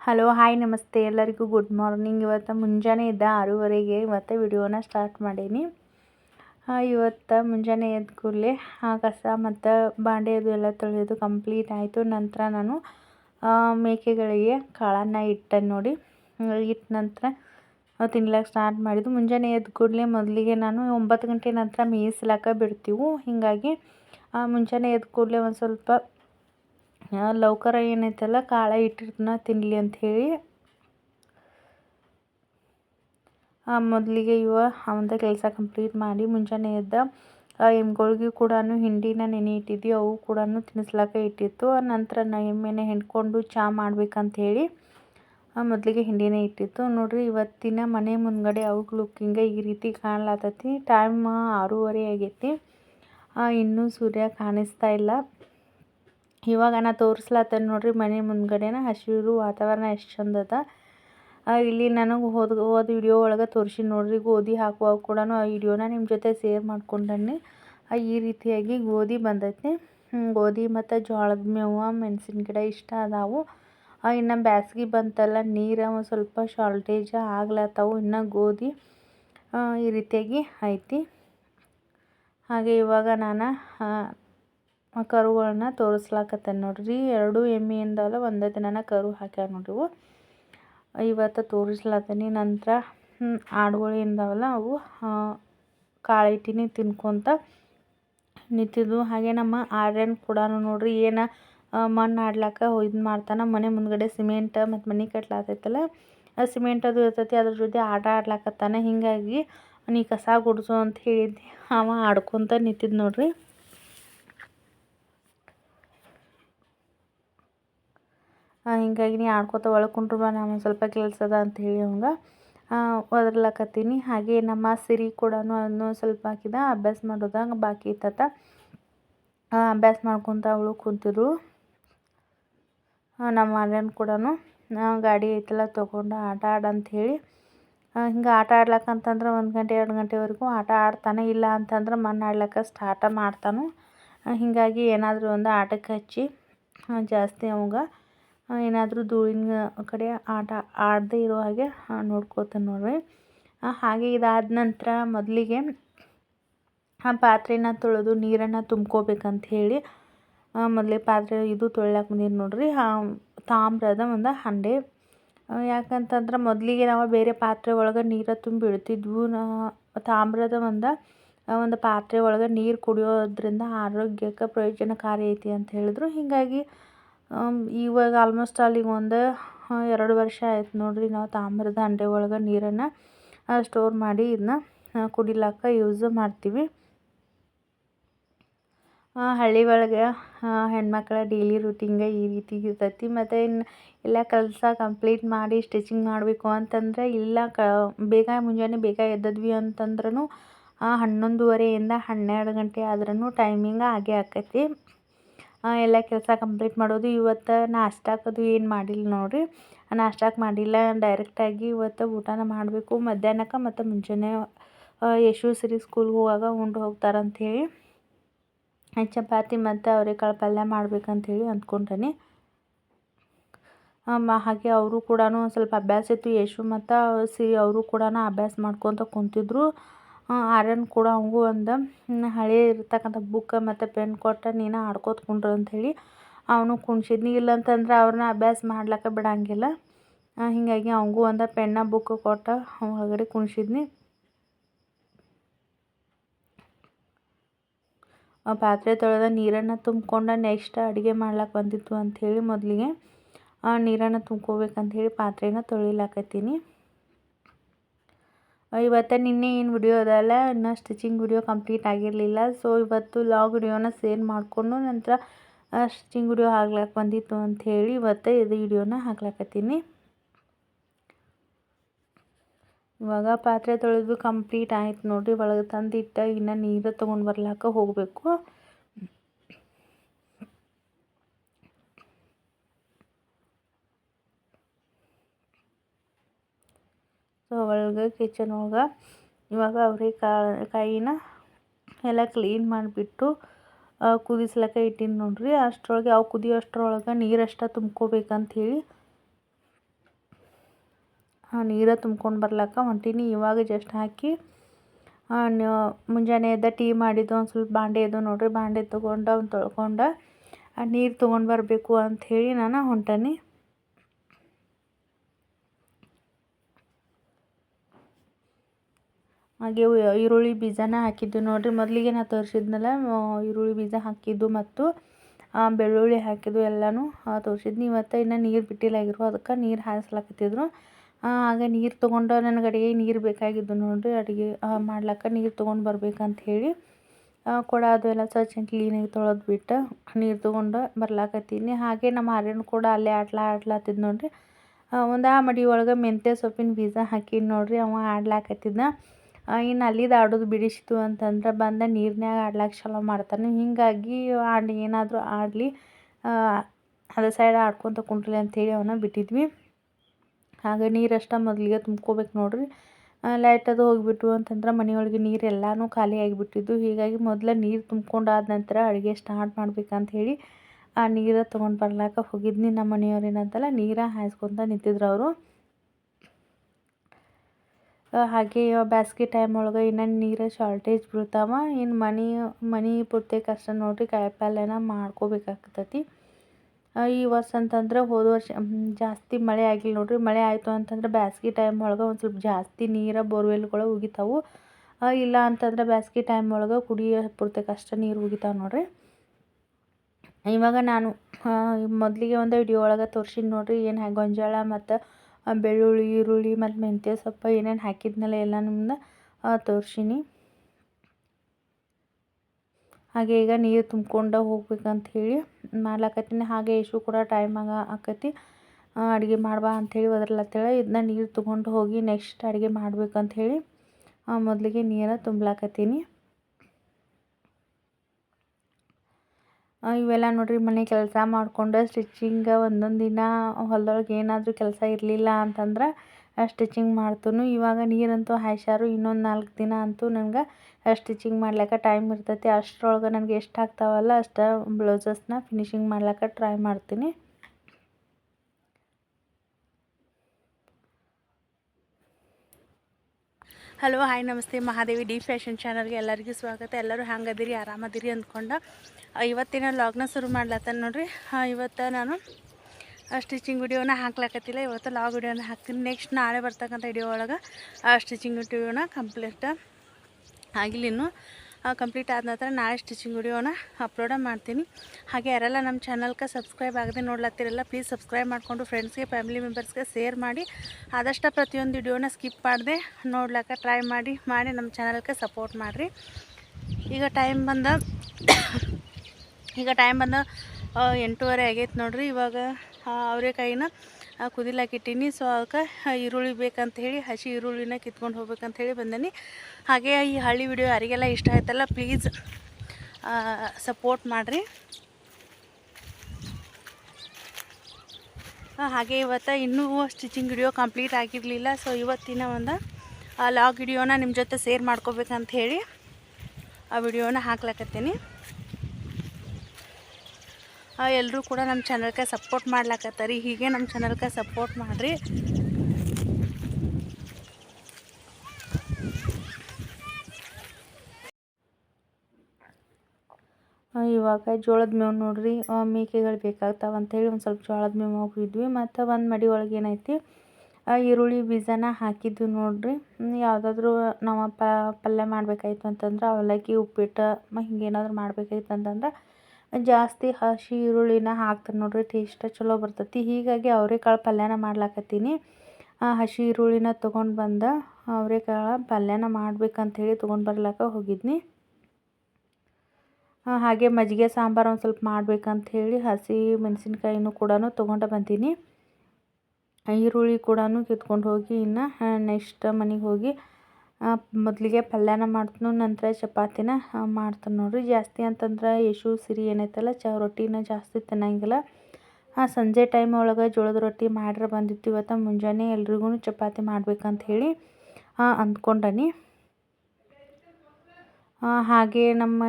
Hello, hi, ನಮಸ್ತೆ. ಎಲ್ಲರಿಗೂ good morning. ಇವತ್ತು ಮುಂಜಾನೆ ಇದ್ದ ಆರೂವರೆಗೆ ಇವತ್ತು ವಿಡಿಯೋನ ಸ್ಟಾರ್ಟ್ ಮಾಡೀನಿ. ಇವತ್ತು ಮುಂಜಾನೆ ಎದ್ದ ಕೂಡಲೇ ಕಸ ಮತ್ತು ಬಾಂಡೆ ಅದು ಎಲ್ಲ ತೊಳೆಯೋದು ಕಂಪ್ಲೀಟ್ ಆಯಿತು. ನಂತರ ನಾನು ಮೇಕೆಗಳಿಗೆ ಕಾಳನ್ನು ಇಟ್ಟೆ ನೋಡಿ. ಇಟ್ಟ ನಂತರ ತಿನ್ಲಕ್ಕೆ ಸ್ಟಾರ್ಟ್ ಮಾಡಿದ್ದು. ಮುಂಜಾನೆ ಎದ್ದ ಕೂಡಲೇ ಮೊದಲಿಗೆ ನಾನು ಒಂಬತ್ತು ಗಂಟೆ ನಂತರ ಮೇಯಿಸ್ಲಾಕ ಬಿಡ್ತೀವಿ. ಹೀಗಾಗಿ ಮುಂಜಾನೆ ಎದ್ದ ಕೂಡಲೇ ಒಂದು ಸ್ವಲ್ಪ ಲೌಕರ ಏನೈತಲ್ಲ, ಕಾಳು ಇಟ್ಟಿರ್ತನ ತಿನ್ನಲಿ ಅಂಥೇಳಿ ಮೊದಲಿಗೆ ಇವ ಅವಂದ ಕೆಲಸ ಕಂಪ್ಲೀಟ್ ಮಾಡಿ ಮುಂಜಾನೆ ಎದ್ದ ಎಮ್ಗಳಿಗೆ ಕೂಡ ಹಿಂಡಿನ ನೆನೆ ಇಟ್ಟಿದ್ವಿ, ಅವು ಕೂಡ ತಿನ್ನಿಸ್ಲಾಕ ಇಟ್ಟಿತ್ತು. ನಂತರ ನಾ ಎಮ್ಮೆನೆ ಹಿಂಡ್ಕೊಂಡು ಚಹಾ ಮಾಡ್ಬೇಕಂತ ಮೊದಲಿಗೆ ಹಿಂಡಿನ ಇಟ್ಟಿತ್ತು. ನೋಡ್ರಿ, ಇವತ್ತಿನ ಮನೆ ಮುಂದ್ಗಡೆ ಔಟ್ ಲುಕ್ಕಿಂಗ ಈ ರೀತಿ ಕಾಣ್ಲಾತೈತಿ. ಟೈಮ್ ಆರೂವರೆ ಆಗೈತಿ. ಇನ್ನೂ ಸೂರ್ಯ ಕಾಣಿಸ್ತಾ ಇಲ್ಲ. ಇವಾಗ ನಾ ತೋರಿಸ್ಲತ್ತೇನೆ ನೋಡ್ರಿ, ಮನೆ ಮುಂದ್ಗಡೆನ ಹಸಿರು ವಾತಾವರಣ ಎಷ್ಟು ಚಂದ ಇಲ್ಲಿ ನನಗೆ ಹೋದ ಹೋದ ವಿಡಿಯೋ ಒಳಗೆ ತೋರಿಸಿ ನೋಡ್ರಿ, ಗೋಧಿ ಹಾಕುವಾಗ ಕೂಡ ಆ ವಿಡಿಯೋನ ನಿಮ್ಮ ಜೊತೆ ಶೇರ್ ಮಾಡ್ಕೊಂಡನಿ ಈ ರೀತಿಯಾಗಿ ಗೋಧಿ ಬಂದೈತಿ ಗೋಧಿ ಮತ್ತು ಜೋಳದ ಮೇವು, ಮೆಣಸಿನ ಗಿಡ ಇಷ್ಟ ಅದಾವು. ಇನ್ನು ಬ್ಯಾಸ್ಗೆ ಬಂತಲ್ಲ, ನೀರು ಸ್ವಲ್ಪ ಶಾರ್ಟೇಜ್ ಆಗ್ಲತ್ತವು, ಇನ್ನು ಗೋಧಿ ಈ ರೀತಿಯಾಗಿ ಐತಿ. ಹಾಗೆ ಇವಾಗ ನಾನು ಕರುಗಳನ್ನ ತೋರಿಸ್ಲಾಕತ್ತಾನ ನೋಡ್ರಿ. ಎರಡು ಎಮ್ಮೆ ಇಂದವಲ್ಲ ಒಂದೇ ದಿನನ ಕರು ಹಾಕ್ಯಾರ ನೋಡ್ರಿ ಇವು. ಇವತ್ತು ತೋರಿಸ್ಲತ್ತೀನಿ ನಂತರ ಆಡುಗಳು ಅವು ಕಾಳಿಟ್ಟಿನಿ ತಿನ್ಕೊಂತ ನಿಂತಿದ್ವು. ಹಾಗೆ ನಮ್ಮ ಆರ್ಯನ್ ಕೂಡ ನೋಡ್ರಿ, ಏನು ಮಣ್ಣು ಆಡ್ಲಾಕ ಇದು ಮಾಡ್ತಾನೆ. ಮನೆ ಮುಂದ್ಗಡೆ ಸಿಮೆಂಟ್ ಮತ್ತು ಮನೆ ಕಟ್ಲಾತೈತಲ್ಲ ಸಿಮೆಂಟ್ ಅದು ಇರ್ತೈತಿ, ಅದ್ರ ಜೊತೆ ಆಟ ಆಡ್ಲಾಕತ್ತಾನೆ. ಹೀಗಾಗಿ, ನೀ ಕಸ ಗುಡಿಸು ಅಂತ ಹೇಳಿದ್ದೆ. ಅವ ಆಡ್ಕೊತ ನಿಂತಿದ್ದು ನೋಡ್ರಿ. ಹೀಗಾಗಿ ನೀ ಆಡ್ಕೋತ ಒಳಗೆ ಕುಂಟ್ರು ಬಾ, ನಾ ಒಂದು ಸ್ವಲ್ಪ ಕೆಲಸ ಅದ ಅಂತ ಹೇಳಿ ಅವಂಗೆ. ಒದರ್ಲಕತ್ತೀನಿ. ಹಾಗೆ ನಮ್ಮ ಸಿರಿ ಕೂಡ ಅದನ್ನು ಸ್ವಲ್ಪ ಹಾಕಿದ, ಅಭ್ಯಾಸ ಮಾಡೋದಾಗ ಬಾಕಿ ಇತ್ತತ. ಅಭ್ಯಾಸ ಮಾಡ್ಕೊತ ಅವಳು ಕುಂತಿದ್ರು ನಮ್ಮ ಮನೆಯನ್ ಕೂಡ ಗಾಡಿ ಐತಲ್ಲ ತೊಗೊಂಡು ಆಟ ಆಡು ಹೇಳಿ. ಹಿಂಗೆ ಆಟ ಆಡ್ಲಕ್ಕಂತಂದ್ರೆ ಒಂದು ಗಂಟೆ, ಎರಡು ಗಂಟೆವರೆಗೂ ಆಟ ಆಡ್ತಾನೆ ಇಲ್ಲ ಅಂತಂದ್ರೆ ಮಣ್ಣು ಆಡ್ಲಕ್ಕ ಸ್ಟಾರ್ಟ ಮಾಡ್ತಾನು. ಹೀಗಾಗಿ ಏನಾದರೂ ಒಂದು ಆಟಕ್ಕೆ ಹಚ್ಚಿ ಜಾಸ್ತಿ ಅವಂಗೆ ಏನಾದರೂ ಧೂಳಿನ ಕಡೆ ಆಟ ಆಡದೇ ಇರೋ ಹಾಗೆ ನೋಡ್ಕೋತಾನೆ ನೋಡ್ರಿ. ಹಾಗೆ ಇದಾದ ನಂತರ ಮೊದಲಿಗೆ, ಆ, ಪಾತ್ರೆನ ತೊಳೆದು ನೀರನ್ನು ತುಂಬ್ಕೋಬೇಕಂತ ಹೇಳಿ ಮೊದಲೇ ಪಾತ್ರೆ ಇದು ತೊಳ್ಯಾಕೆ ಬಂದೀನಿ ನೋಡ್ರಿ. ತಾಮ್ರದ ಒಂದು ಹಂಡೆ. ಯಾಕಂತಂದ್ರೆ ಮೊದಲಿಗೆ ನಾವು ಬೇರೆ ಪಾತ್ರೆ ಒಳಗೆ ನೀರು ತುಂಬಿ ಇಡ್ತಿದ್ವು. ತಾಮ್ರದ ಒಂದು ಒಂದು ಪಾತ್ರೆ ಒಳಗೆ ನೀರು ಕುಡಿಯೋದ್ರಿಂದ ಆರೋಗ್ಯಕ್ಕೆ ಪ್ರಯೋಜನಕಾರಿ ಐತಿ ಅಂತ ಹೇಳಿದ್ರು. ಹೀಗಾಗಿ ಇವಾಗ ಆಲ್ಮೋಸ್ಟ್ ಅಲ್ಲಿಗೆ ಒಂದು ಎರಡು ವರ್ಷ ಆಯ್ತು ನೋಡಿರಿ ನಾವು ತಾಮ್ರದ ಹಂಡೆ ಒಳಗೆ ನೀರನ್ನು ಸ್ಟೋರ್ ಮಾಡಿ ಇದನ್ನ ಕುಡಿಲಾಕ ಯೂಸ್ ಮಾಡ್ತೀವಿ. ಹಳ್ಳಿ ಒಳಗೆ ಹೆಣ್ಮಕ್ಳ ಡೈಲಿ ರೂಟೀನ್ಗೆ ಈ ರೀತಿ ಇರ್ತೈತಿ. ಮತ್ತು ಇನ್ನು ಎಲ್ಲ ಕೆಲಸ ಕಂಪ್ಲೀಟ್ ಮಾಡಿ ಸ್ಟಿಚಿಂಗ್ ಮಾಡಬೇಕು ಅಂತಂದರೆ ಇಲ್ಲ, ಕ, ಬೇಗ ಮುಂಜಾನೆ ಬೇಗ ಎದ್ದದ್ವಿ ಅಂತಂದ್ರೂ ಹನ್ನೊಂದುವರೆಯಿಂದ ಹನ್ನೆರಡು ಗಂಟೆ ಆದ್ರೂ ಟೈಮಿಂಗ್ ಆಗೇ ಆಕೈತಿ. ಎಲ್ಲ ಕೆಲಸ ಕಂಪ್ಲೀಟ್ ಮಾಡೋದು. ಇವತ್ತು ನಾಷ್ಟಾಕದು ಏನು ಮಾಡಿಲ್ಲ ನೋಡಿರಿ. ನಾಷ್ಟಾಕ್ಕೆ ಮಾಡಿಲ್ಲ. ಡೈರೆಕ್ಟಾಗಿ ಇವತ್ತು ಊಟನ ಮಾಡಬೇಕು. ಮಧ್ಯಾಹ್ನಕ್ಕೆ ಮತ್ತು ಮುಂಜಾನೆ ಯಶು ಸಿರಿ ಸ್ಕೂಲ್ಗೆ ಹೋಗುವಾಗ ಉಂಡು ಹೋಗ್ತಾರಂಥೇಳಿ ಚಪಾತಿ ಮತ್ತು ಅವರೆಕಾಳು ಪಲ್ಯ ಮಾಡ್ಬೇಕಂಥೇಳಿ ಅಂದ್ಕೊಂಡೇನೆ. ಹಾಗೆ ಅವರು ಕೂಡ ಸ್ವಲ್ಪ ಅಭ್ಯಾಸ ಇತ್ತು. ಯಶು ಮತ್ತು ಸಿರಿ ಅವರು ಕೂಡ ಅಭ್ಯಾಸ ಮಾಡ್ಕೊತ ಕುಂತಿದ್ರು. ಆರ್ಯನ್ ಕೂಡ ಅವಂಗೂ ಒಂದು ಹಳೆ ಇರ್ತಕ್ಕಂಥ ಬುಕ್ ಮತ್ತು ಪೆನ್ ಕೊಟ್ಟು ನೀನು ಆಡ್ಕೋತ ಕುಂಡ್ರು ಅಂಥೇಳಿ ಅವನು ಕುಣ್ಸಿದ್ನಿ. ಇಲ್ಲಂತಂದ್ರೆ ಅವ್ರನ್ನ ಅಭ್ಯಾಸ ಮಾಡ್ಲಿಕ್ಕೆ ಬಿಡಂಗಿಲ್ಲ. ಹೀಗಾಗಿ ಅವಂಗೂ ಒಂದು ಪೆನ್ನ ಬುಕ್ ಕೊಟ್ಟು ಒಳಗಡೆ ಕುಣ್ಸಿದ್ನಿ. ಪಾತ್ರೆ ತೊಳೆದ ನೀರನ್ನು ತುಂಬ್ಕೊಂಡು ನೆಕ್ಸ್ಟ್ ಅಡುಗೆ ಮಾಡ್ಲಿಕ್ಕೆ ಬಂದಿತ್ತು ಅಂಥೇಳಿ ಮೊದಲಿಗೆ. ನೀರನ್ನು ತುಂಬ್ಕೋಬೇಕಂಥೇಳಿ ಪಾತ್ರೆನ ತೊಳಿಲಾಕತ್ತೀನಿ. ಇವತ್ತು ನಿನ್ನೆ ಏನು ವಿಡಿಯೋ ಅದಲ್ಲ ಇನ್ನೂ ಸ್ಟಿಚಿಂಗ್ ವಿಡಿಯೋ ಕಂಪ್ಲೀಟ್ ಆಗಿರಲಿಲ್ಲ. ಸೊ ಇವತ್ತು ಲಾಗ್ ವಿಡಿಯೋನ ಸೇರ್ ಮಾಡಿಕೊಂಡು ನಂತರ ಸ್ಟಿಚಿಂಗ್ ವಿಡಿಯೋ ಹಾಕ್ಲಕ್ಕೆ ಬಂದಿತ್ತು ಅಂಥೇಳಿ ಇವತ್ತು ಇದು ವಿಡಿಯೋನ ಹಾಕ್ಲಾಕತ್ತೀನಿ. ಇವಾಗ ಪಾತ್ರೆ ತೊಳೆದು ಕಂಪ್ಲೀಟ್ ಆಯ್ತು ನೋಡಿರಿ. ಒಳಗೆ ತಂದಿಟ್ಟ, ಇನ್ನು ನೀರು ತೊಗೊಂಡು ಬರ್ಲಾಕ ಹೋಗಬೇಕು. ಸೊ ಒಳಗೆ ಕಿಚನ್ ಒಳಗೆ ಇವಾಗ ಅವ್ರೆಕಾಳು ಕಾಯಿನ ಎಲ್ಲ ಕ್ಲೀನ್ ಮಾಡಿಬಿಟ್ಟು ಕುದಿಸ್ಲಕ್ಕ ಇಟ್ಟಿನಿ ನೋಡ್ರಿ. ಅಷ್ಟರೊಳಗೆ ಅವು ಕುದಿಯೋ ಅಷ್ಟರೊಳಗೆ ನೀರಷ್ಟ ಹೇಳಿ ನೀರ ತುಂಬ್ಕೊಂಡು ಬರ್ಲಕ್ಕ ಹೊಂಟೀನಿ. ಇವಾಗ ಜಸ್ಟ್ ಹಾಕಿ ಮುಂಜಾನೆ ಎದ್ದ ಟೀ ಮಾಡಿದ್ದು, ಒಂದು ಸ್ವಲ್ಪ ಬಾಂಡೆ ಇದ್ದು ನೋಡ್ರಿ. ಬಾಂಡೆ ತೊಗೊಂಡು ಅವ್ನು ತೊಳ್ಕೊಂಡು ನೀರು ತೊಗೊಂಡು ಬರಬೇಕು ಅಂಥೇಳಿ ನಾನು ಹೊಂಟೇನಿ. ಹಾಗೆ ಈರುಳ್ಳಿ ಬೀಜನ ಹಾಕಿದ್ದು ನೋಡಿರಿ. ಮೊದಲಿಗೆ ನಾ ತೋರಿಸಿದ್ನಲ್ಲ ಈರುಳ್ಳಿ ಬೀಜ ಹಾಕಿದ್ದು ಮತ್ತು ಬೆಳ್ಳುಳ್ಳಿ ಹಾಕಿದ್ದು ಎಲ್ಲನೂ ತೋರಿಸಿದ್ನಿ ಇವತ್ತು ಇನ್ನು ನೀರು ಬಿಟ್ಟಿಲ್ಲ ಆಗಿರು ಅದಕ್ಕೆ ನೀರು ಹಾಯಿಸ್ಲಾಕತ್ತಿದ್ರು. ಆಗ ನೀರು ತೊಗೊಂಡು ನನಗೆ ಅಡುಗೆ ನೀರು ಬೇಕಾಗಿದ್ದು ನೋಡಿರಿ. ಅಡುಗೆ ಮಾಡ್ಲಿಕ್ಕೆ ನೀರು ತೊಗೊಂಡು ಬರ್ಬೇಕಂತ ಹೇಳಿ ಕೊಡ ಅದು ಎಲ್ಲ ಸ್ವಚ್ಛ ಕ್ಲೀನಾಗಿ ತೊಳೆದು ಬಿಟ್ಟು ನೀರು ತೊಗೊಂಡು ಬರ್ಲಾಕತ್ತೀನಿ. ಹಾಗೆ ನಮ್ಮ ಆರ್ಯನ್ ಕೂಡ ಅಲ್ಲೇ ಆಡ್ಲಾ ಆಡ್ಲಾತಿದ್ ನೋಡಿರಿ. ಒಂದು ಆ ಮಡಿ ಒಳಗೆ ಮೆಂತ್ಯ ಸೊಪ್ಪಿನ ಬೀಜ ಹಾಕಿ ನೋಡಿರಿ. ಅವ ಆಡ್ಲಾಕತ್ತಿದ್ದ ಇನ್ನು ಅಲ್ಲಿದ್ದು ಆಡೋದು ಬಿಡಿಸಿತು ಅಂತಂದ್ರೆ ಬಂದ ನೀರಿನ್ಯಾಗ ಆಡ್ಲಾಕೆ ಚಲೋ ಮಾಡ್ತಾನೆ. ಹೀಗಾಗಿ ಆಡಿ ಏನಾದರೂ ಆಡಲಿ ಅದೇ ಸೈಡ್ ಆಡ್ಕೊತ ಕುಂಡ್ರಲಿ ಅಂಥೇಳಿ ಅವನ್ನ ಬಿಟ್ಟಿದ್ವಿ. ಹಾಗೆ ನೀರಷ್ಟ ಮೊದಲಿಗೆ ತುಂಬ್ಕೋಬೇಕು ನೋಡಿರಿ. ಲೈಟ್ ಅದು ಹೋಗಿಬಿಟ್ಟು ಅಂತಂದ್ರೆ ಮನೆಯೊಳಗೆ ನೀರು ಎಲ್ಲನೂ ಖಾಲಿ ಆಗಿಬಿಟ್ಟಿದ್ದು ಹೀಗಾಗಿ ಮೊದಲು ನೀರು ತುಂಬ್ಕೊಂಡಾದ ನಂತರ ಅಡುಗೆ ಸ್ಟಾರ್ಟ್ ಮಾಡ್ಬೇಕಂತ ಹೇಳಿ ಆ ನೀರು ತೊಗೊಂಡು ಬರ್ಲಾಕ ಹೋಗಿದ್ನಿ ನಮ್ಮ ಮನೆಯವ್ರು ಏನಂತಲ್ಲ, ನೀರು ಹಾಯಿಸ್ಕೊತ ನಿಂತಿದ್ರು ಅವರು. ಹಾಗೆ ಬ್ಯಾಸ್ಗೆ ಟೈಮ್ ಒಳಗೆ ಇನ್ನೊಂದು ನೀರು ಶಾರ್ಟೇಜ್ ಬೀಳ್ತಾವ ಇನ್ನು ಮನೆ ಮನೆ ಪೂರ್ತಿ ಕಷ್ಟ ನೋಡಿರಿ ಕಾಯಿಪಲ್ಯನ ಮಾಡ್ಕೋಬೇಕಾಗ್ತತಿ. ಈ ವರ್ಷ ಅಂತಂದ್ರೆ ಹೋದ ವರ್ಷ ಜಾಸ್ತಿ ಮಳೆ ಆಗಿಲ್ಲ ನೋಡಿರಿ. ಮಳೆ ಆಯಿತು ಅಂತಂದ್ರೆ ಬ್ಯಾಸ್ಗೆ ಟೈಮ್ ಒಳಗೆ ಒಂದು ಸ್ವಲ್ಪ ಜಾಸ್ತಿ ನೀರು ಬೋರ್ವೆಲ್ಗಳು ಉಗಿತಾವು. ಇಲ್ಲ ಅಂತಂದ್ರೆ ಬ್ಯಾಸ್ಗೆ ಟೈಮ್ ಒಳಗೆ ಕುಡಿಯೋ ಪೂರ್ತಿ ಕಷ್ಟ ನೀರು ಉಗಿತಾವೆ ನೋಡಿರಿ. ಇವಾಗ ನಾನು ಮೊದಲಿಗೆ ಒಂದು ವಿಡಿಯೋ ಒಳಗೆ ತೋರ್ಸಿನಿ ನೋಡಿರಿ, ಏನು ಗೊಂಜಾಳ ಮತ್ತು ಬೆಳ್ಳುಳ್ಳಿ, ಈರುಳ್ಳಿ ಮತ್ತು ಮೆಂತ್ಯ ಸೊಪ್ಪು ಏನೇನು ಹಾಕಿದ್ನಲ್ಲ ಎಲ್ಲ ನಿಮ್ಮನ್ನ ತೋರ್ಸೀನಿ. ಹಾಗೆ ಈಗ ನೀರು ತುಂಬ್ಕೊಂಡು ಹೋಗ್ಬೇಕಂತ ಹೇಳಿ ಮಾಡ್ಲಕತ್ತೀನಿ. ಹಾಗೆ ಇಶು ಕೂಡ ಟೈಮ್ ಆಗ ಆಕತಿ. ಅಡುಗೆ ಮಾಡ್ಬಾ ಅಂಥೇಳಿ ಒದರ್ಲತ್ತೇಳಿ. ಇದನ್ನ ನೀರು ತೊಗೊಂಡು ಹೋಗಿ ನೆಕ್ಸ್ಟ್ ಅಡುಗೆ ಮಾಡ್ಬೇಕಂತ ಹೇಳಿ ಮೊದಲಿಗೆ ನೀರು ತುಂಬಲಾಕತ್ತೀನಿ. ಇವೆಲ್ಲ ನೋಡಿರಿ ಮನೆ ಕೆಲಸ ಮಾಡಿಕೊಂಡು ಸ್ಟಿಚಿಂಗ ಒಂದೊಂದು ದಿನ ಹೊಲ್ದೊಳಗೆ ಏನಾದರೂ ಕೆಲಸ ಇರಲಿಲ್ಲ ಅಂತಂದ್ರೆ ಸ್ಟಿಚಿಂಗ್ ಮಾಡ್ತನು. ಇವಾಗ ನೀರಂತೂ ಹಾಯ್ಸ್ಯಾರು, ಇನ್ನೊಂದು ನಾಲ್ಕು ದಿನ ಅಂತೂ ನನಗೆ ಸ್ಟಿಚಿಂಗ್ ಮಾಡ್ಲಿಕ್ಕೆ ಟೈಮ್ ಇರ್ತೈತಿ. ಅಷ್ಟರೊಳಗೆ ನನಗೆ ಎಷ್ಟು ಆಗ್ತಾವಲ್ಲ ಅಷ್ಟು ಬ್ಲೌಸಸ್ನ ಫಿನಿಶಿಂಗ್ ಮಾಡ್ಲಿಕ್ಕೆ ಟ್ರೈ ಮಾಡ್ತೀನಿ. ಹಲೋ ಹಾಯ್ ನಮಸ್ತೆ. ಮಹಾದೇವಿ ಡಿ ಫ್ಯಾಷನ್ ಚಾನಲ್ಗೆ ಎಲ್ಲರಿಗೂ ಸ್ವಾಗತ. ಎಲ್ಲರೂ ಹ್ಯಾಂಗದಿರಿ ಆರಾಮದಿರಿ ಅಂದ್ಕೊಂಡು. ಇವತ್ತಿನ ಲಾಗ್ನ ಶುರು ಮಾಡ್ಲತ್ತಾನ ನೋಡ್ರಿ. ಇವತ್ತು ನಾನು ಸ್ಟಿಚಿಂಗ್ ವಿಡಿಯೋನ ಹಾಕ್ಲಾಕತ್ತಿಲ್ಲ. ಇವತ್ತು ಲಾಗ್ ವಿಡಿಯೋನ ಹಾಕ್ತೀನಿ. ನೆಕ್ಸ್ಟ್ ನಾಳೆ ಬರ್ತಕ್ಕಂಥ ವಿಡಿಯೋ ಒಳಗೆ ಸ್ಟಿಚಿಂಗ್ ವಿಡಿಯೋನ ಕಂಪ್ಲೀಟ್ ಆಗಿಲ್ಲ ಕಂಪ್ಲೀಟ್ ಆದ ನಂತರ ನಾಳೆ ಸ್ಟಿಚಿಂಗ್ ವಿಡಿಯೋನ ಅಪ್ಲೋಡ ಮಾಡ್ತೀನಿ. ಹಾಗೆ ಯಾರೆಲ್ಲ ನಮ್ಮ ಚಾನಲ್ಗೆ ಸಬ್ಸ್ಕ್ರೈಬ್ ಆಗದೆ ನೋಡ್ಲತ್ತಿರಲ್ಲ ಪ್ಲೀಸ್ ಸಬ್ಸ್ಕ್ರೈಬ್ ಮಾಡಿಕೊಂಡು ಫ್ರೆಂಡ್ಸ್ಗೆ ಫ್ಯಾಮಿಲಿ ಮೆಂಬರ್ಸ್ಗೆ ಶೇರ್ ಮಾಡಿ. ಆದಷ್ಟು ಪ್ರತಿಯೊಂದು ವಿಡಿಯೋನ ಸ್ಕಿಪ್ ಮಾಡಿದೆ ನೋಡ್ಲಿಕ್ಕೆ ಟ್ರೈ ಮಾಡಿ ಮಾಡಿ ನಮ್ಮ ಚಾನಲ್ಗೆ ಸಪೋರ್ಟ್ ಮಾಡಿರಿ. ಈಗ ಟೈಮ್ ಬಂದ, ಈಗ ಟೈಮ್ ಬಂದ ಎಂಟೂವರೆ ಆಗೈತೆ ನೋಡಿರಿ ಇವಾಗ ಅವರೆಕಾಯಿನ ಕುದಿಲಾಕಿಟ್ಟೀನಿ ಸೊ ಅದಕ್ಕೆ ಈರುಳ್ಳಿ ಬೇಕಂತ ಹೇಳಿ ಹಸಿ ಈರುಳ್ಳಿನ ಕಿತ್ಕೊಂಡು ಹೋಗ್ಬೇಕಂತ ಹೇಳಿ ಬಂದೀನಿ. ಹಾಗೆ ಈ ಹಳ್ಳಿ ವಿಡಿಯೋ ಯಾರಿಗೆಲ್ಲ ಇಷ್ಟ ಆಯ್ತಲ್ಲ ಪ್ಲೀಸ್ ಸಪೋರ್ಟ್ ಮಾಡಿರಿ. ಹಾಗೆ ಇವತ್ತು ಇನ್ನೂ ಸ್ಟಿಚಿಂಗ್ ವಿಡಿಯೋ ಕಂಪ್ಲೀಟ್ ಆಗಿರಲಿಲ್ಲ. ಸೊ ಇವತ್ತಿನ ಒಂದು ಲಾಗ್ ವಿಡಿಯೋನ ನಿಮ್ಮ ಜೊತೆ ಶೇರ್ ಮಾಡ್ಕೋಬೇಕಂತ ಹೇಳಿ ಆ ವಿಡಿಯೋನ ಹಾಕ್ಲಕತ್ತೀನಿ. ಎಲ್ಲರೂ ಕೂಡ ನಮ್ಮ ಚಾನಲ್ಗೆ ಸಪೋರ್ಟ್ ಮಾಡ್ಲಾಕತ್ತಾರಿ. ಹೀಗೆ ನಮ್ಮ ಚಾನಲ್ಗೆ ಸಪೋರ್ಟ್ ಮಾಡಿರಿ. ಇವಾಗ ಜೋಳದ ಮೇವು ನೋಡ್ರಿ. ಮೇಕೆಗಳು ಬೇಕಾಗ್ತಾವೆ ಅಂತೇಳಿ ಒಂದು ಸ್ವಲ್ಪ ಜೋಳದ ಮೇವು ಹೋಗಿದ್ವಿ. ಮತ್ತು ಒಂದು ಮಡಿ ಒಳಗೆ ಏನೈತಿ? ಈರುಳ್ಳಿ ಬೀಜನ ಹಾಕಿದ್ವಿ ನೋಡ್ರಿ. ಯಾವುದಾದ್ರೂ ನಾವು ಪಲ್ಯ ಮಾಡಬೇಕಾಯ್ತು ಅಂತಂದ್ರೆ ಅವಲಕ್ಕಿ, ಉಪ್ಪಿಟ್ಟು ಹಿಂಗೇನಾದ್ರೂ ಮಾಡ್ಬೇಕಾಯ್ತು ಅಂತಂದ್ರೆ ಜಾಸ್ತಿ ಹಸಿ ಈರುಳ್ಳಿನ ಹಾಕ್ತಾರೆ ನೋಡಿರಿ ಟೇಸ್ಟ್ ಚಲೋ ಬರ್ತೈತಿ. ಹೀಗಾಗಿ ಅವ್ರೆಕಾಳು ಪಲ್ಯನ ಮಾಡ್ಲಾಕತ್ತೀನಿ. ಹಸಿ ಈರುಳ್ಳಿನ ತೊಗೊಂಡು ಬಂದು ಅವ್ರೆಕಾಳು ಪಲ್ಯನ ಮಾಡ್ಬೇಕಂಥೇಳಿ ತೊಗೊಂಡು ಬರ್ಲಾಕ ಹೋಗಿದ್ನಿ. ಹಾಗೆ ಮಜ್ಜಿಗೆ ಸಾಂಬಾರು ಒಂದು ಸ್ವಲ್ಪ ಮಾಡ್ಬೇಕಂತ ಹೇಳಿ ಹಸಿ ಮೆಣಸಿನ್ಕಾಯಿನೂ ಕೂಡ ತೊಗೊಂಡು ಬಂದೀನಿ. ಈರುಳ್ಳಿ ಕೂಡ ಕಿತ್ಕೊಂಡು ಹೋಗಿ ಇನ್ನು ನೆಕ್ಸ್ಟ್ ಮನೆಗೆ ಹೋಗಿ ಮೊದಲಿಗೆ ಪಲ್ಯನ ಮಾಡ್ತನು, ನಂತರ ಚಪಾತಿನ ಮಾಡ್ತೀನಿ ನೋಡಿರಿ. ಜಾಸ್ತಿ ಅಂತಂದ್ರೆ ಯಶು ಸಿರಿ ಏನೈತಲ್ಲ, ಚ ರೊಟ್ಟಿನ ಜಾಸ್ತಿ ತಿನ್ನಂಗಿಲ್ಲ. ಸಂಜೆ ಟೈಮ್ ಒಳಗೆ ಜೋಳದ ರೊಟ್ಟಿ ಮಾಡ್ರೆ ಬಂದಿತ್ತು. ಇವತ್ತು ಮುಂಜಾನೆ ಎಲ್ರಿಗೂ ಚಪಾತಿ ಮಾಡ್ಬೇಕಂತ ಹೇಳಿ ಅಂದ್ಕೊಂಡನಿ. ಹಾಗೆ ನಮ್ಮ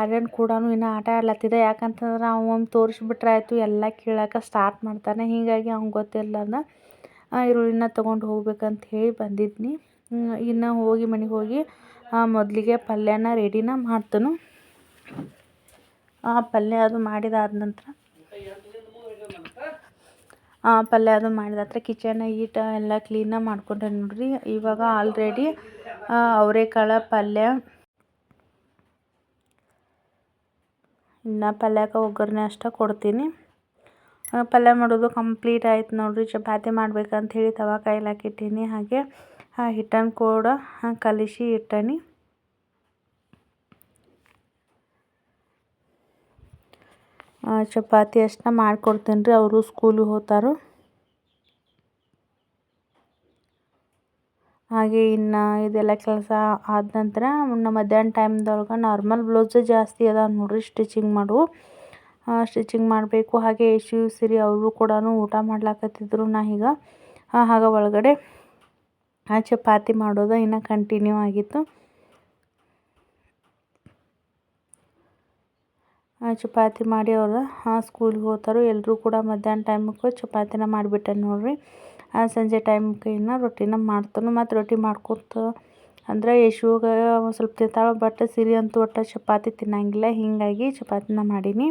ಆರ್ಯನ್ ಕೂಡ ಇನ್ನೂ ಆಟ ಆಡ್ಲತ್ತಿದ್ದ ಯಾಕಂತಂದ್ರೆ ಅವನು ತೋರಿಸ್ಬಿಟ್ರೆ ಆಯಿತು, ಎಲ್ಲ ಕೇಳೋಕೆ ಸ್ಟಾರ್ಟ್ ಮಾಡ್ತಾನೆ. ಹೀಗಾಗಿ ಅವ್ನು ಗೊತ್ತಿರಲಾರ್ದ ಈರುಳ್ಳಿನ ತೊಗೊಂಡು ಹೋಗ್ಬೇಕಂತ ಹೇಳಿ ಬಂದಿದ್ನಿ. ಇನ್ನು ಹೋಗಿ ಮನೆಗೆ ಹೋಗಿ ಮೊದಲಿಗೆ ಪಲ್ಯನ ರೆಡಿನ ಆ ಪಲ್ಯ ಅದು ಮಾಡಿದಾದ ನಂತರ ಪಲ್ಯ ಅದು ಮಾಡಿದ ಹತ್ರ ಕಿಚನ್ ಈಟ ಎಲ್ಲ ಕ್ಲೀನಾಗಿ ಮಾಡ್ಕೊಂಡೆ ನೋಡ್ರಿ. ಇವಾಗ ಆಲ್ರೆಡಿ ಅವರೆಕಾಳು ಪಲ್ಯ, ಇನ್ನು ಪಲ್ಯಕ್ಕೆ ಒಗ್ಗರಣೆ ಅಷ್ಟೇ ಕೊಡ್ತೀನಿ. ಪಲ್ಯ ಮಾಡೋದು ಕಂಪ್ಲೀಟ್ ಆಯ್ತು ನೋಡ್ರಿ. ಚಪಾತಿ ಮಾಡ್ಬೇಕಂತ ಹೇಳಿ ತವಾ ಕಾಯ್ಲಾಕ ಇಟ್ಟೀನಿ ಹಾಗೆ ಹಿಟ್ಟನ್ನು ಕೂಡ ಕಲಿಸಿ ಇಟ್ಟನಿ. ಚಪಾತಿ ಅಷ್ಟನ್ನ ಮಾಡ್ಕೊಡ್ತೀನಿ ರೀ ಅವರು ಸ್ಕೂಲಿಗೆ ಹೋಗ್ತಾರೆ. ಹಾಗೆ ಇನ್ನು ಇದೆಲ್ಲ ಕೆಲಸ ಆದ ನಂತರ ಇನ್ನು ಮಧ್ಯಾಹ್ನ ಟೈಮ್ದೊಳಗೆ ನಾರ್ಮಲ್ ಬ್ಲೌಸ್ ಜಾಸ್ತಿ ಅದ ನೋಡ್ರಿ ಸ್ಟಿಚಿಂಗ್ ಮಾಡು ಸ್ಟಿಚಿಂಗ್ ಮಾಡಬೇಕು. ಹಾಗೆ ಯಶು ಸಿರಿ ಅವರು ಕೂಡ ಊಟ ಮಾಡ್ಲಾಕತ್ತಿದ್ರು ನಾ ಈಗ. ಹಾಗೆ ಒಳಗಡೆ ಚಪಾತಿ ಮಾಡೋದು ಇನ್ನು ಕಂಟಿನ್ಯೂ ಆಗಿತ್ತು. ಚಪಾತಿ ಮಾಡಿ ಅವರು ಸ್ಕೂಲ್ಗೆ ಹೋಗ್ತಾರೆ. ಎಲ್ಲರೂ ಕೂಡ ಮಧ್ಯಾಹ್ನ ಟೈಮಕ್ಕೆ ಚಪಾತಿನ ಮಾಡಿಬಿಟ್ಟೆ ನೋಡ್ರಿ. ಸಂಜೆ ಟೈಮ್ಗೆ ಇನ್ನು ರೊಟ್ಟಿನ ಮಾಡ್ತಾನೆ. ಮತ್ತು ರೊಟ್ಟಿ ಮಾಡ್ಕೊತ ಅಂದ್ರೆ ಯಶುವಾಗ ಸ್ವಲ್ಪ ತಿಂತಾಳೆ ಬಟ್ ಸಿರಿ ಅಂತೂ ಒಟ್ಟು ಚಪಾತಿ ತಿನ್ನಂಗಿಲ್ಲ. ಹೀಗಾಗಿ ಚಪಾತಿನ ಮಾಡೀನಿ.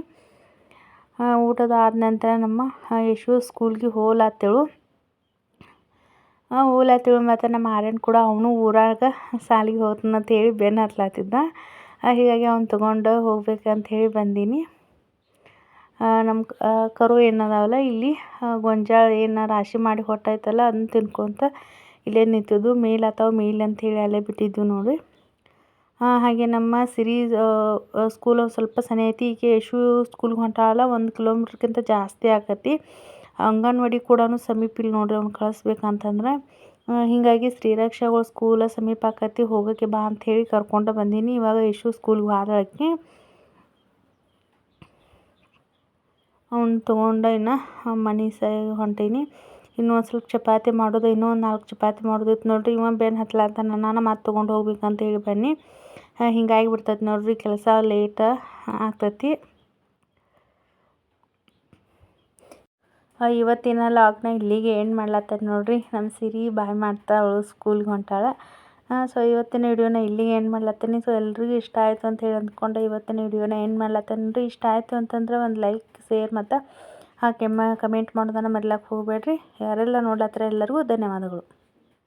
ಊಟದ ಆದ ನಂತರ ನಮ್ಮ ಯಶು ಸ್ಕೂಲ್ಗೆ ಹೋಗ್ಲಾತ್ತೇಳು. ಹೋಗ್ಲಾತ್ತೇಳು ಮತ್ತು ನಮ್ಮ ಆರ್ಯನ್ ಕೂಡ ಅವನು ಊರಾಗ ಸಾಲಿಗೆ ಹೋಗ್ತಾನಂತ ಹೇಳಿ ಬೆನ್ನು ಹತ್ಲಾತಿದ್ದ. ಹೀಗಾಗಿ ಅವ್ನು ತೊಗೊಂಡು ಹೋಗ್ಬೇಕಂತ ಹೇಳಿ ಬಂದೀನಿ ನಮ್ಮ ಕರು ಏನದಾವಲ್ಲ, ಇಲ್ಲಿ ಗೊಂಜಾಳ ಏನು ರಾಶಿ ಮಾಡಿ ಹೊಟ್ಟೈತಲ್ಲ ಅದನ್ನ ತಿನ್ಕೊತ ಇಲ್ಲೇ ನಿಂತಿದ್ದು ಮೇಲ್ ಅಥವಾ ಮೇಲ್ ಹೇಳಿ ಅಲ್ಲೇ ಬಿಟ್ಟಿದ್ದು ನೋಡಿ. ಹಾಗೆ ನಮ್ಮ ಸಿರಿ ಸ್ಕೂಲ್ ಸ್ವಲ್ಪ ಸನಿ ಐತಿ ಈಗ ಯಶು ಸ್ಕೂಲ್ಗೆ ಹೊಂಟಾಳಲ್ಲ, ಒಂದು ಕಿಲೋಮೀಟ್ರ್ಗಿಂತ ಜಾಸ್ತಿ ಆಕತಿ ಅಂಗನವಾಡಿ ಕೂಡ ಸಮೀಪ ಇಲ್ಲ ನೋಡ್ರಿ ಅವ್ನು ಕಳಿಸ್ಬೇಕಂತಂದ್ರೆ ಹೀಗಾಗಿ ಶ್ರೀರಕ್ಷಗಳು ಸ್ಕೂಲ ಸಮೀಪ ಆಕತಿ ಹೋಗೋಕ್ಕೆ ಬಾ ಅಂತ ಹೇಳಿ ಕರ್ಕೊಂಡು ಬಂದೀನಿ. ಇವಾಗ ಯಶು ಸ್ಕೂಲ್ಗೆ ಹೋದಳಕ್ಕೆ ಅವ್ನು ತೊಗೊಂಡು ಇನ್ನು ಮನೆ ಸೈ ಹೊಂಟೀನಿ. ಇನ್ನೂ ಒಂದು ಸ್ವಲ್ಪ ಚಪಾತಿ ಮಾಡೋದು, ಇನ್ನೂ ಒಂದು ನಾಲ್ಕು ಚಪಾತಿ ಮಾಡೋದಿತ್ತು ನೋಡ್ರಿ. ಇವ ಬೆನ್ನು ಅಂತ ನಾನು ಮತ್ತೆ ತೊಗೊಂಡು ಹೋಗ್ಬೇಕಂತ ಹೇಳಿ ಬನ್ನಿ. ಹಿಂಗಾಗಿ ಬಿಡ್ತೈತಿ ನೋಡ್ರಿ, ಕೆಲಸ ಲೇಟ ಆಗ್ತೈತಿ. ಇವತ್ತಿನ ಲಾಗ್ನ ಇಲ್ಲಿಗೆ ಏನು ಮಾಡ್ಲತ್ತದ ನೋಡ್ರಿ. ನಮ್ಮ ಸಿರಿ ಬಾಯ್ ಮಾಡ್ತಾ ಅವಳು ಸ್ಕೂಲ್ಗೆ ಹೊಂಟಾಳ. ಸೊ ಇವತ್ತಿನ ವಿಡಿಯೋನ ಇಲ್ಲಿಗೆ ಏನು ಮಾಡ್ಲತ್ತೀನಿ. ಸೊ ಎಲ್ರಿಗೂ ಇಷ್ಟ ಆಯಿತು ಅಂತ ಹೇಳಿ ಅಂದ್ಕೊಂಡು ಇವತ್ತಿನ ವಿಡಿಯೋನ ಏನು ಮಾಡ್ಲತ್ತೀನಿ ಇಷ್ಟ ಆಯಿತು ಅಂತಂದ್ರೆ ಒಂದು ಲೈಕ್ ಶೇರ್ ಮತ್ತು ಹಾಗೆ ಕಮೆಂಟ್ ಮಾಡೋದನ್ನು ಮರಿಲಕ್ಕೆ ಹೋಗಬೇಡ್ರಿ. ಯಾರೆಲ್ಲ ನೋಡ್ಲತ್ತರ ಎಲ್ಲರಿಗೂ ಧನ್ಯವಾದಗಳು.